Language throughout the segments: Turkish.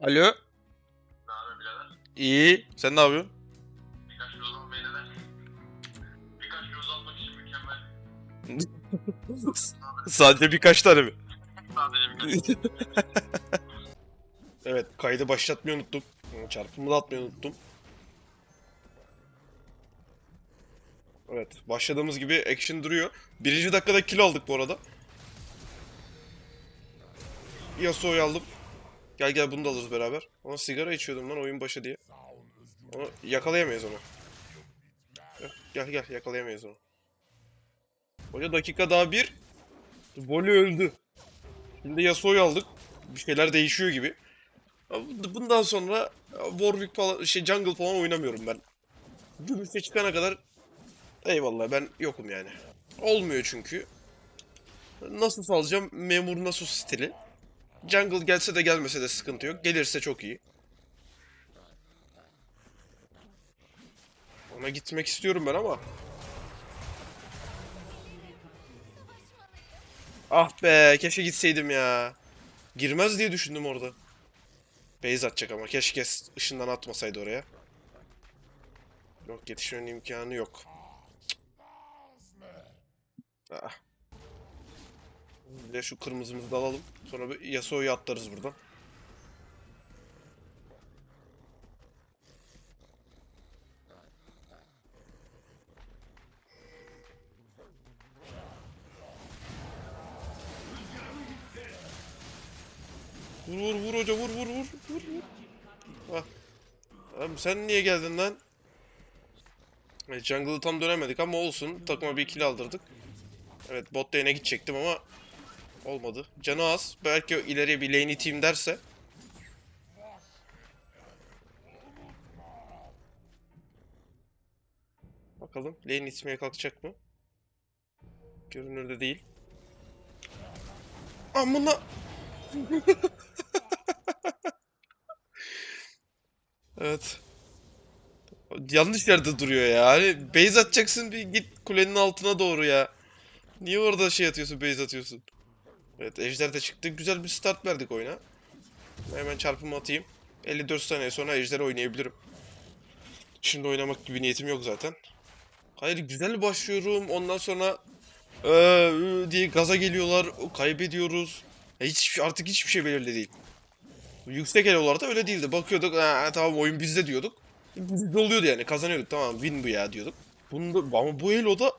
Alo. Ne haber birader? İyi. Sen ne yapıyorsun? Birkaç yol almayı neden? Birkaç yol almak için mükemmel. Sadece birkaç tane mi? Sadece birkaç Evet, kaydı başlatmayı unuttum. Çarpımı da atmayı unuttum. Evet, başladığımız gibi action duruyor. Birinci dakikada kill aldık bu arada. Yasuo'yu aldım. Gel gel bunu da alırız beraber. Ona sigara içiyordum lan oyun başı diye. Onu yakalayamayız onu. Gel, Gel yakalayamayız onu. Hoca dakika daha bir. Voli öldü. Şimdi Yasuo'yu aldık. Bir şeyler değişiyor gibi. Bundan sonra Warwick falan, şey Jungle falan oynamıyorum ben. Gümüşe çıkana kadar eyvallah ben yokum yani. Olmuyor çünkü. Nasıl salacağım? Memur Nasus stili. Jungle gelse de gelmese de sıkıntı yok. Gelirse çok iyi. Ona gitmek istiyorum ben ama. Ah be keşke gitseydim ya. Girmez diye düşündüm orada. Base atacak ama keşke ışından atmasaydı oraya. Yok yetişmenin imkanı yok. Cık. Ah. Bir şu kırmızımızı da alalım. Sonra bir Yasuo'yu atlarız buradan. Vur vur vur hoca vur vur vur vur vur. Ah. Abi sen niye geldin lan? Evet, jungle'ı tam dönemedik ama olsun. Takıma bir kill aldırdık. Evet bot lane'e gidecektim ama olmadı. Canı az. Belki o ileriye bir lane iteyim derse. Bakalım lane itmeye kalkacak mı? Görünürde değil. Amına Evet. Yanlış yerde duruyor ya. Hani base atacaksın bir git kulenin altına doğru ya. Niye orada şey atıyorsun, base atıyorsun? Evet, ejder de çıktı. Güzel bir start verdik oyuna. Hemen çarpımı atayım. 54 saniye sonra ejder oynayabilirim. Şimdi oynamak gibi niyetim yok zaten. Hayır güzel başlıyorum. Ondan sonra ıı diye gaza geliyorlar. Kaybediyoruz. Hiç artık hiçbir şey belirli değil. Yüksek elolarda öyle değildi. Bakıyorduk "Ha, tamam oyun bizde diyorduk. Bizde oluyordu yani kazanıyorduk tamam win bu ya diyorduk. Bunda, ama bu eloda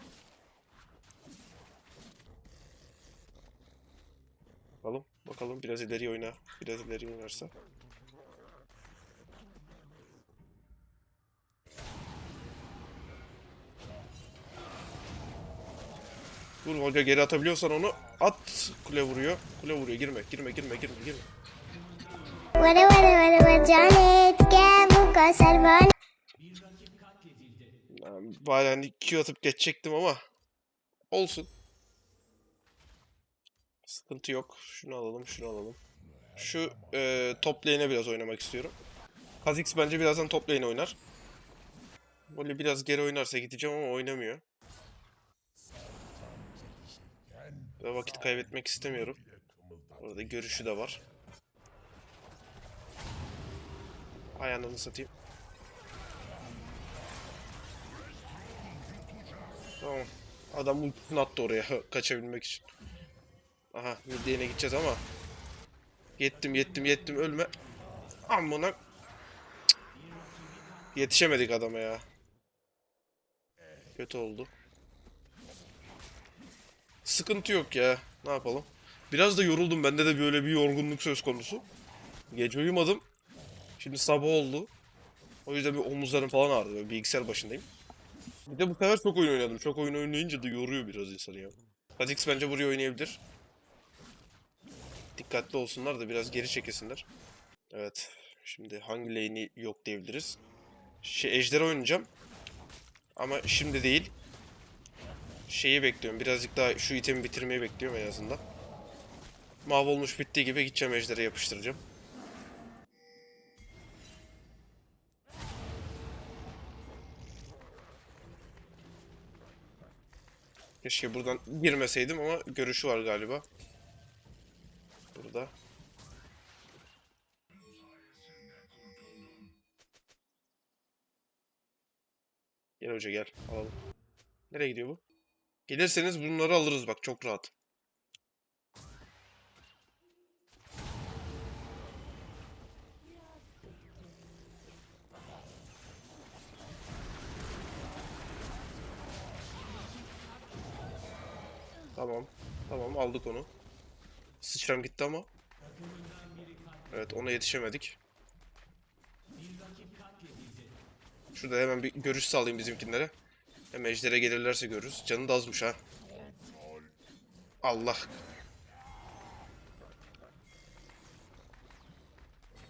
Bakalım biraz ileri oyna. Biraz ileri oynarsa. Vur Volga geri atabiliyorsan onu at. Kule vuruyor. Kule vuruyor. Girme, girme, girme, girme, girme. Yani bari hani Q atıp geçecektim ama olsun. Sıkıntı yok. Şunu alalım, şunu alalım. Şu e, top lane'e biraz oynamak istiyorum. Kha'Zix bence birazdan top lane oynar. Böyle biraz geri oynarsa gideceğim ama oynamıyor. Ve vakit kaybetmek istemiyorum. Orada görüşü de var. Ayağını satayım. Tamam. Adam ultisini attı oraya kaçabilmek için. Aha Midyene gideceğiz ama. Yettim yettim yettim ölme. Amına. Yetişemedik adama ya. Kötü oldu. Sıkıntı yok ya. Ne yapalım? Biraz da yoruldum. Bende de böyle bir yorgunluk söz konusu. Gece uyumadım. Şimdi sabah oldu. O yüzden bir omuzlarım falan ağrıdı. Böyle bilgisayar başındayım. Bir de bu sefer çok oyun oynadım. Çok oyun oynayınca da yoruyor biraz insanı ya. Kha'Zix bence buraya oynayabilir. Dikkatli olsunlar da biraz geri çekesinler. Evet. Şimdi hangi lane'i yok diyebiliriz. Şey, Ejder'e oynayacağım. Ama şimdi değil. Şeyi bekliyorum. Birazcık daha şu itemi bitirmeyi bekliyorum en azından. Mahvolmuş bittiği gibi gideceğim Ejder'e yapıştıracağım. Keşke buradan girmeseydim ama görüşü var galiba arada. Gel hoca gel alalım. Nereye gidiyor bu? Gelirseniz bunları alırız bak çok rahat. Tamam. Tamam aldık onu. Sıçram gitti ama. Evet ona yetişemedik. Şurada hemen bir görüş sağlayayım bizimkinlere. Hem ejdere gelirlerse görürüz. Canı da azmış ha. Allah.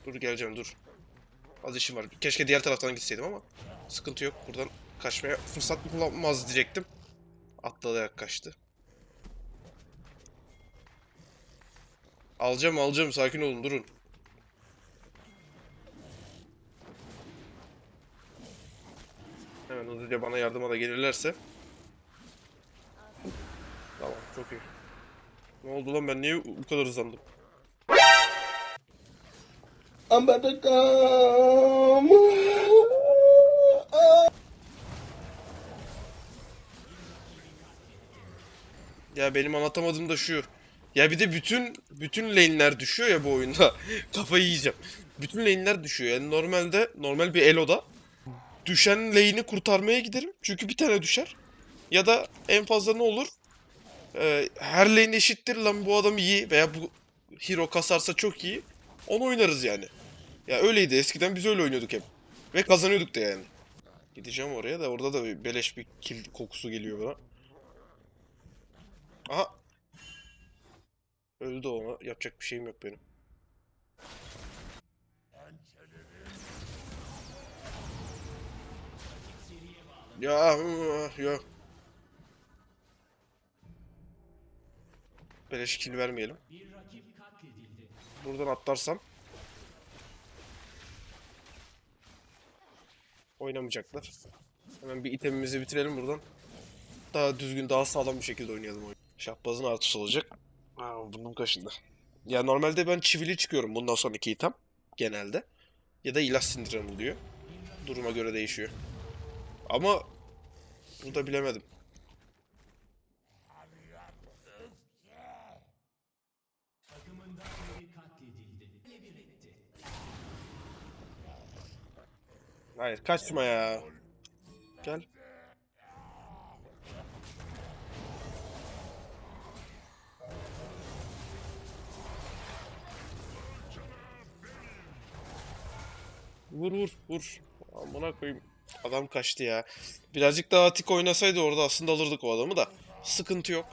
Dur geleceğim dur. Az işim var. Keşke diğer taraftan gitseydim ama sıkıntı yok. Buradan kaçmaya fırsat bulamaz diyecektim. Atlayarak kaçtı. Alacağım alacağım sakin olun durun. Hemen hızlıca bana yardıma da gelirlerse. Tamam çok iyi. Ne oldu lan ben niye bu kadar hızlandım? Come. Ya benim anlatamadığım da şu. Ya bir de bütün bütün lane'ler düşüyor ya bu oyunda. Kafayı yiyeceğim. Bütün lane'ler düşüyor. Yani normalde normal bir eloda düşen lane'i kurtarmaya giderim. Çünkü bir tane düşer. Ya da en fazla ne olur? Ee, her lane eşittir lan bu adam iyi veya bu hero kasarsa çok iyi. Onu oynarız yani. Ya öyleydi eskiden biz öyle oynuyorduk hep. Ve kazanıyorduk da yani. Gideceğim oraya da orada da beleş bir kill kokusu geliyor bana. Aha. Öldü ona. Yapacak bir şeyim yok benim. Ya hı, ya. Beleş kill vermeyelim. Buradan atlarsam oynamayacaklar. Hemen bir itemimizi bitirelim buradan. Daha düzgün, daha sağlam bir şekilde oynayalım oyunu. Şahbazın artısı olacak. Aa, burnum kaşındı. Ya normalde ben çivili çıkıyorum bundan sonraki item. Genelde. Ya da ilaç sindiren oluyor. Duruma göre değişiyor. Ama burada bilemedim. Hayır kaçma ya. Gel. Vur vur vur. Amına koyayım. Adam kaçtı ya. Birazcık daha atik oynasaydı orada aslında alırdık o adamı da. Sıkıntı yok.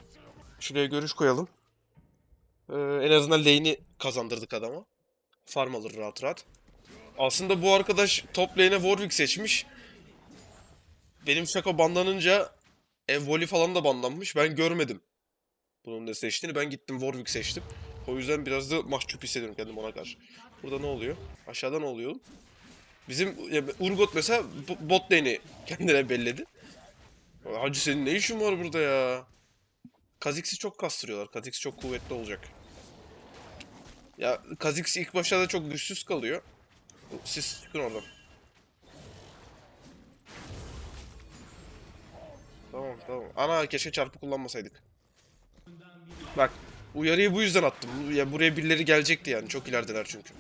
Şuraya görüş koyalım. Ee, en azından lane'i kazandırdık adama. Farm alır rahat rahat. Aslında bu arkadaş top lane'e Warwick seçmiş. Benim şaka banlanınca e, Voli falan da banlanmış. Ben görmedim. Bunun ne seçtiğini. Ben gittim Warwick seçtim. O yüzden biraz da mahcup hissediyorum kendim ona karşı. Burada ne oluyor? Aşağıda ne oluyor? Bizim ya, Urgot mesela bot lane'i kendine belledi. Hacı senin ne işin var burada ya? Kha'Zix'i çok kastırıyorlar. Kha'Zix çok kuvvetli olacak. Ya Kha'Zix ilk başlarda çok güçsüz kalıyor. Siz çıkın oradan. Tamam tamam. Ana keşke çarpı kullanmasaydık. Bak uyarıyı bu yüzden attım. Ya buraya birileri gelecekti yani. Çok ilerideler çünkü.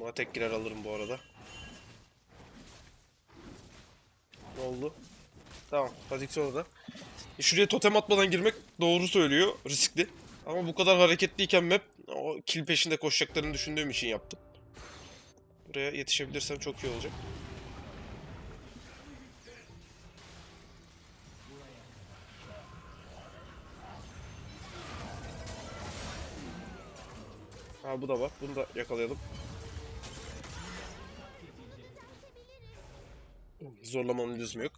Buna tek alırım bu arada. Ne oldu? Tamam. Kha'Zix orada. E, Şuraya totem atmadan girmek doğru söylüyor. Riskli. Ama bu kadar hareketliyken map o kill peşinde koşacaklarını düşündüğüm için yaptım. Buraya yetişebilirsem çok iyi olacak. Ha bu da var. Bunu da yakalayalım. Zorlamanın lüzumu yok.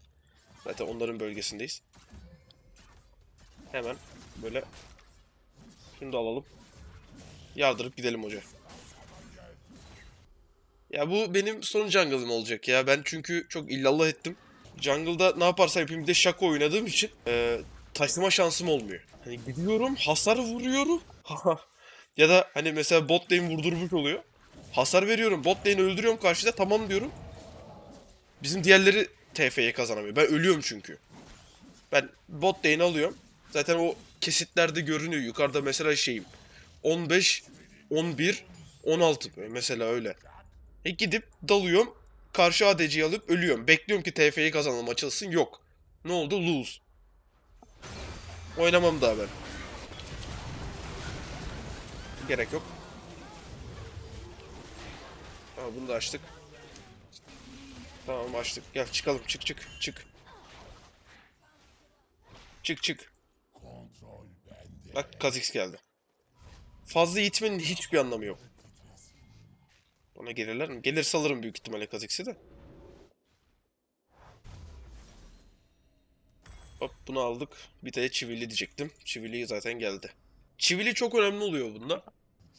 Zaten onların bölgesindeyiz. Hemen böyle şunu da alalım. Yardırıp gidelim hoca. Ya bu benim son jungle'ım olacak ya. Ben çünkü çok illallah ettim. Jungle'da ne yaparsam yapayım bir de şaka oynadığım için e, taşlama şansım olmuyor. Hani gidiyorum hasar vuruyorum. ya da hani mesela bot lane vurdurmuş oluyor. Hasar veriyorum. Bot lane'i öldürüyorum karşıda. Tamam diyorum. Bizim diğerleri TF'ye kazanamıyor. Ben ölüyorum çünkü. Ben bot lane'i alıyorum. Zaten o kesitlerde görünüyor. Yukarıda mesela şeyim. 15, 11, 16 mesela öyle. E gidip dalıyorum. Karşı ADC'yi alıp ölüyorum. Bekliyorum ki TF'yi kazanalım açılsın. Yok. Ne oldu? Lose. Oynamam daha ben. Gerek yok. Tamam bunu da açtık. Tamam açtık. Gel çıkalım. Çık çık çık. Çık çık. Bak Kha'Zix geldi. Fazla itmenin hiçbir anlamı yok. Bana gelirler mi? Gelirse alırım büyük ihtimalle Kha'Zix'i de. Hop bunu aldık. Bir de çivili diyecektim. Çivili zaten geldi. Çivili çok önemli oluyor bunda.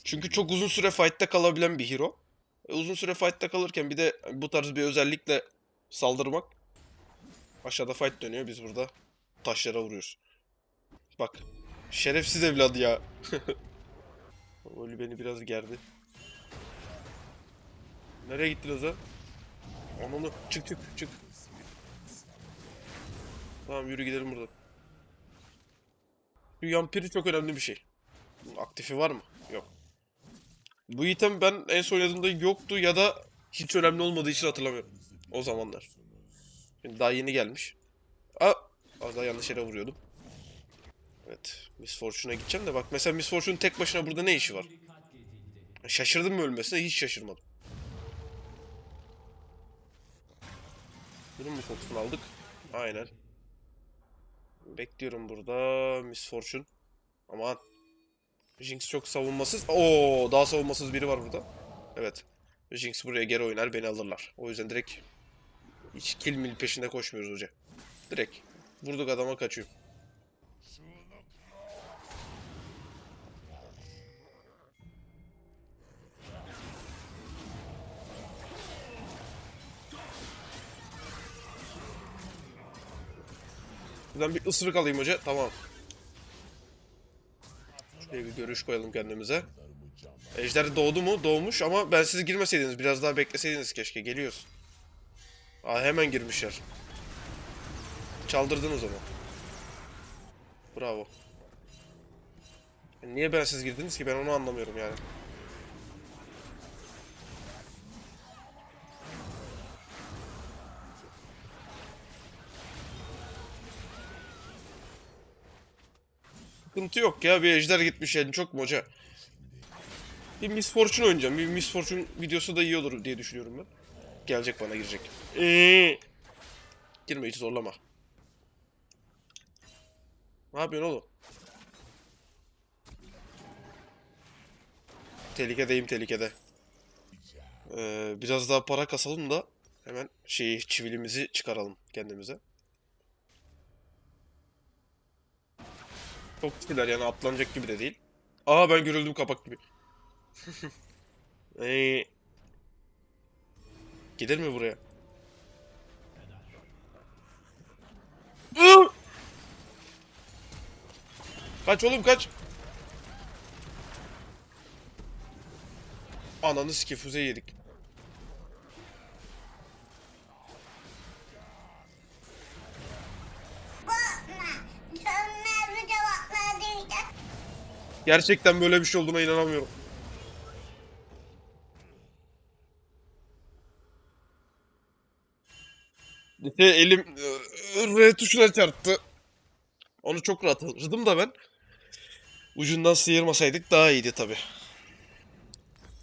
Çünkü çok uzun süre fight'ta kalabilen bir hero. E, uzun süre fight'ta kalırken bir de bu tarz bir özellikle saldırmak. Aşağıda fight dönüyor biz burada taşlara vuruyoruz. Bak. Şerefsiz evladı ya. Ölü beni biraz gerdi. Nereye gitti Laza? Ananı çık çık çık. Tamam yürü gidelim buradan. Şu yampiri çok önemli bir şey. Aktifi var mı? Yok. Bu item ben en son oynadığımda yoktu ya da hiç önemli olmadığı için hatırlamıyorum. O zamanlar. Şimdi daha yeni gelmiş. Aa, az daha yanlış yere vuruyordum. Evet, Miss Fortune'a gideceğim de bak mesela Miss Fortune tek başına burada ne işi var? Şaşırdım mı ölmesine? Hiç şaşırmadım. Bunun mu kokusunu aldık? Aynen. Bekliyorum burada Miss Fortune. Aman. Jinx çok savunmasız. Oo, daha savunmasız biri var burada. Evet. Jinx buraya geri oynar, beni alırlar. O yüzden direkt hiç kill mill peşinde koşmuyoruz hoca. Direkt vurduk adama kaçıyor. Buradan bir ısırık alayım hoca. Tamam. Şuraya bir görüş koyalım kendimize. Ejder doğdu mu? Doğmuş ama ben siz girmeseydiniz. Biraz daha bekleseydiniz keşke. Geliyoruz. Aa hemen girmişler. Çaldırdınız onu. Bravo. E, Niye ben siz girdiniz ki? Ben onu anlamıyorum yani. Sıkıntı yok ya. Bir ejder gitmiş yani. Çok mu hoca? Bir Miss Fortune oynayacağım. Bir Miss Fortune videosu da iyi olur diye düşünüyorum ben. Gelecek bana girecek. Ee, girme hiç zorlama. Ne yapıyorsun oğlum? Tehlikedeyim tehlikede. Ee, biraz daha para kasalım da hemen şeyi çivilimizi çıkaralım kendimize. Çok kişiler yani atlanacak gibi de değil. Aa ben görüldüm kapak gibi. Ee, Gelir mi buraya? Kaç oğlum kaç. Ananı siki füze yedik. Gerçekten böyle bir şey olduğuna inanamıyorum. İşte elim ıı, R tuşuna çarptı. Onu çok rahat alırdım da ben. Ucundan sıyırmasaydık daha iyiydi tabi.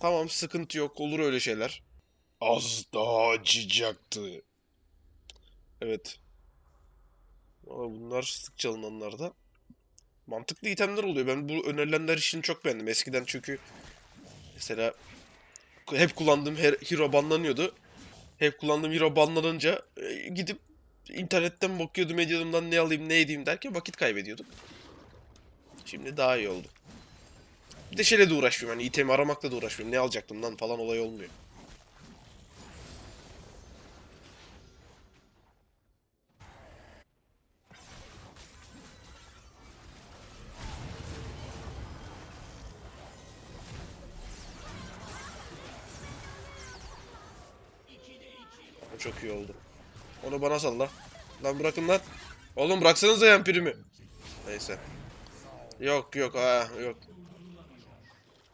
Tamam sıkıntı yok olur öyle şeyler. Az daha acıyacaktı. Evet. Valla bunlar sık çalınanlar da. Mantıklı itemler oluyor. Ben bu önerilenler işini çok beğendim. Eskiden çünkü mesela hep kullandığım her hero banlanıyordu. Hep kullandığım hero banlanınca e, gidip internetten bakıyordum ediyordum lan ne alayım ne edeyim derken vakit kaybediyordum. Şimdi daha iyi oldu. Bir de şeyle de uğraşmıyorum. Hani itemi aramakla da uğraşmıyorum. Ne alacaktım lan falan olay olmuyor. Çok iyi oldu. Onu bana salla. Lan bırakın lan. Oğlum bıraksanıza yan primi. Neyse. Yok yok aa yok.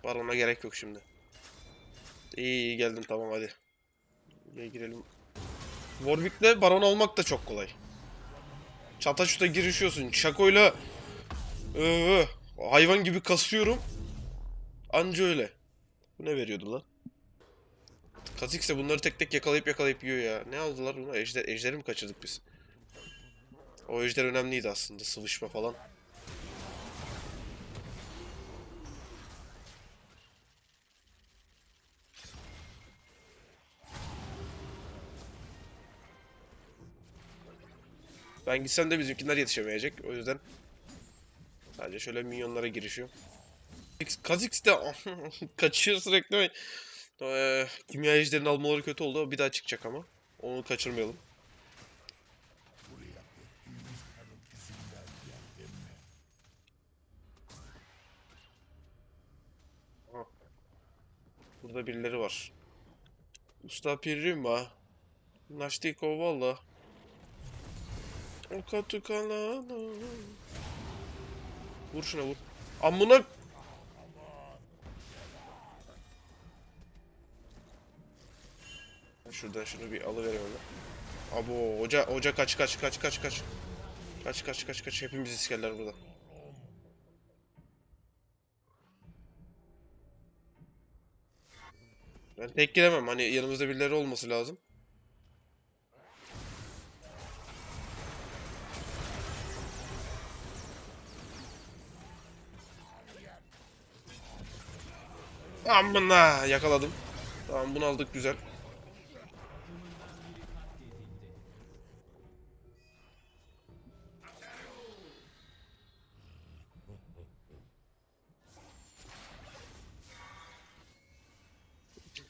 Barona gerek yok şimdi. İyi iyi geldim tamam hadi. Gel girelim. Warwick'le baron olmak da çok kolay. Çata çuta girişiyorsun. Şakoyla ee, hayvan gibi kasıyorum. Anca öyle. Bu ne veriyordu lan? Kazikse bunları tek tek yakalayıp yakalayıp yiyor ya. Ne aldılar buna? Ejder, ejderi mi kaçırdık biz? O ejder önemliydi aslında. Sıvışma falan. Ben gitsem de bizimkiler yetişemeyecek. O yüzden sadece şöyle minyonlara girişiyor. Kha'Zix de kaçıyor sürekli. Ee, kimya ejderini almaları kötü oldu. Bir daha çıkacak ama. Onu kaçırmayalım. Burada birileri var. Usta Pirima. Naştiko valla. Vur şuna vur. Amına Şuradan şunu bir alıvereyim hemen. Abo hoca hoca kaç kaç kaç kaç kaç. Kaç kaç kaç kaç hepimiz iskeller burada. Ben tek gidemem hani yanımızda birileri olması lazım. Amına yakaladım. Tamam bunu aldık güzel.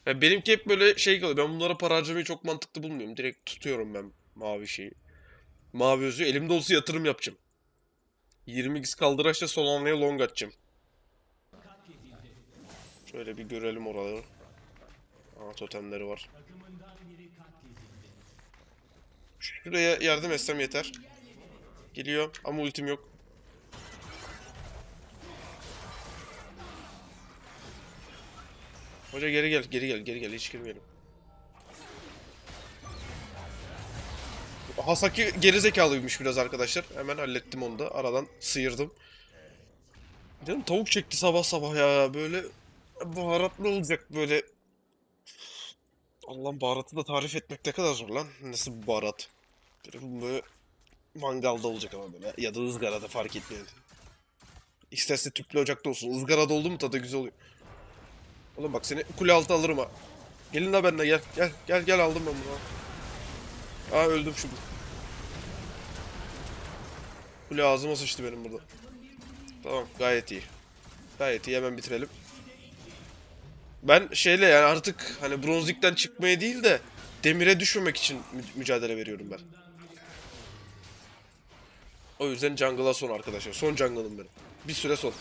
Ya benimki hep böyle şey kalıyor. Ben bunlara para harcamayı çok mantıklı bulmuyorum. Direkt tutuyorum ben mavi şeyi. Mavi özü elimde olsa yatırım yapacağım. 20x kaldıraçla hamleye long atacağım. Şöyle bir görelim oraları. Aa totemleri var. Şuraya yardım etsem yeter. Geliyor ama ultim yok. Hoca geri gel, geri gel, geri gel. Hiç girmeyelim. Hasaki gerizekalıymış biraz arkadaşlar. Hemen hallettim onu da. Aradan sıyırdım. Canım tavuk çekti sabah sabah ya. Böyle baharatlı olacak böyle. Allah'ım baharatı da tarif etmek ne kadar zor lan. Nasıl bir baharat? Böyle, mangalda olacak ama böyle. Ya da ızgarada fark etmiyor. İsterse tüplü ocakta olsun. Izgarada oldu mu tadı güzel oluyor. Oğlum bak seni kule altı alırım ha. Gelin la benimle gel. Gel gel gel aldım ben bunu. Aa öldüm şimdi. Kule ağzıma sıçtı benim burada. Tamam gayet iyi. Gayet iyi hemen bitirelim. Ben şeyle yani artık hani bronzlikten çıkmaya değil de demire düşmemek için mü- mücadele veriyorum ben. O yüzden jungle'a son arkadaşlar. Son jungle'ım benim. Bir süre son.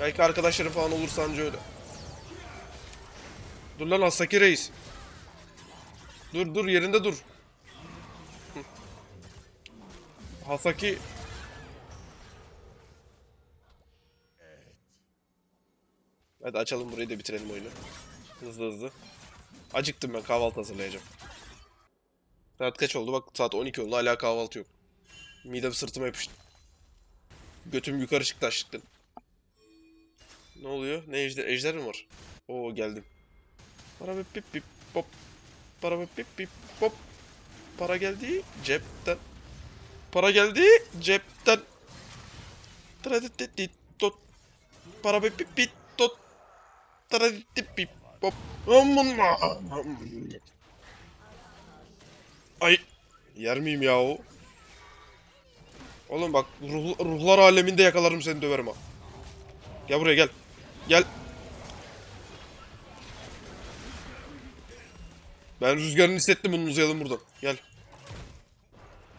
Belki arkadaşlarım falan olursa anca öyle. Dur lan Asaki reis. Dur dur yerinde dur. Hasaki Hadi açalım burayı da bitirelim oyunu. Hızlı hızlı. Acıktım ben kahvaltı hazırlayacağım. Saat kaç oldu? Bak saat 12 oldu hala kahvaltı yok. Midem sırtıma yapıştı. Götüm yukarı çıktı açlıktan. Ne oluyor? Ne ejder? Ejder mi var? Oo geldim. Para bip bip bip pop. Para bip bip bip pop. Para geldi cepten. Para geldi cepten. Traditit tot. Para bip bip bip tot. Traditit bip pop. Aman Ay. Yer miyim ya o? Oğlum bak ruh, ruhlar aleminde yakalarım seni döverim ha. Gel buraya gel. Gel. Ben rüzgarını hissettim bunu uzayalım buradan. Gel.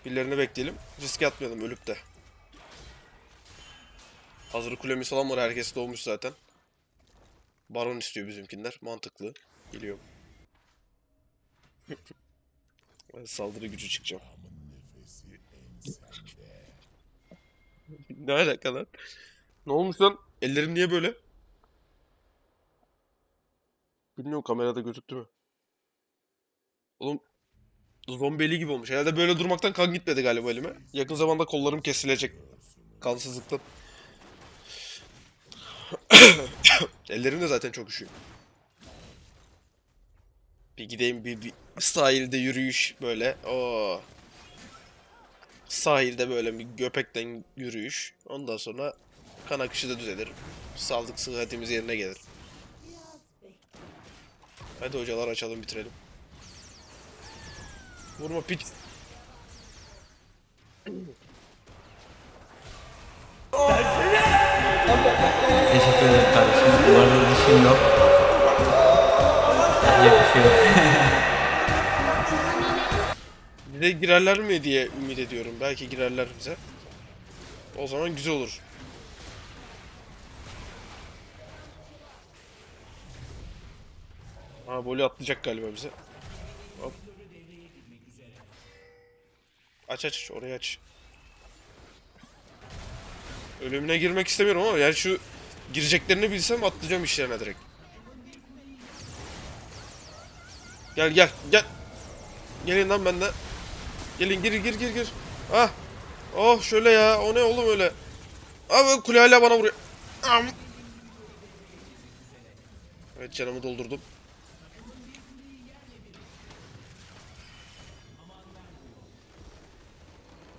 Birilerini bekleyelim. Riske atmayalım ölüp de. Hazır kulemiz falan var. Herkes doğmuş zaten. Baron istiyor bizimkiler. Mantıklı. Geliyorum. Ben saldırı gücü çıkacağım. ne alaka lan? Ne olmuş lan? Ellerim niye böyle? Bilmiyorum kamerada gözüktü mü? Oğlum zombi eli gibi olmuş. Herhalde böyle durmaktan kan gitmedi galiba elime. Yakın zamanda kollarım kesilecek. Kansızlıktan. Ellerim de zaten çok üşüyor. Bir gideyim bir, bir sahilde yürüyüş böyle. Oo. Sahilde böyle bir göpekten yürüyüş. Ondan sonra kan akışı da düzelir. Sağlık sıhhatimiz yerine gelir. Hadi hocalar açalım bitirelim. Vurma piç. Teşekkür ederim kardeşim. Bu arada dişim yok. Yapacak bir şey yok. Bize girerler mi diye ümit ediyorum. Belki girerler bize. O zaman güzel olur. Ha voley atlayacak galiba bize. Aç aç orayı aç. Ölümüne girmek istemiyorum ama yani şu gireceklerini bilsem atlayacağım işlerine direkt. Gel gel gel. Gelin lan benden. Gelin gir gir gir gir. Ah. Oh şöyle ya. O ne oğlum öyle? Abi kule hala bana vuruyor. Evet canımı doldurdum.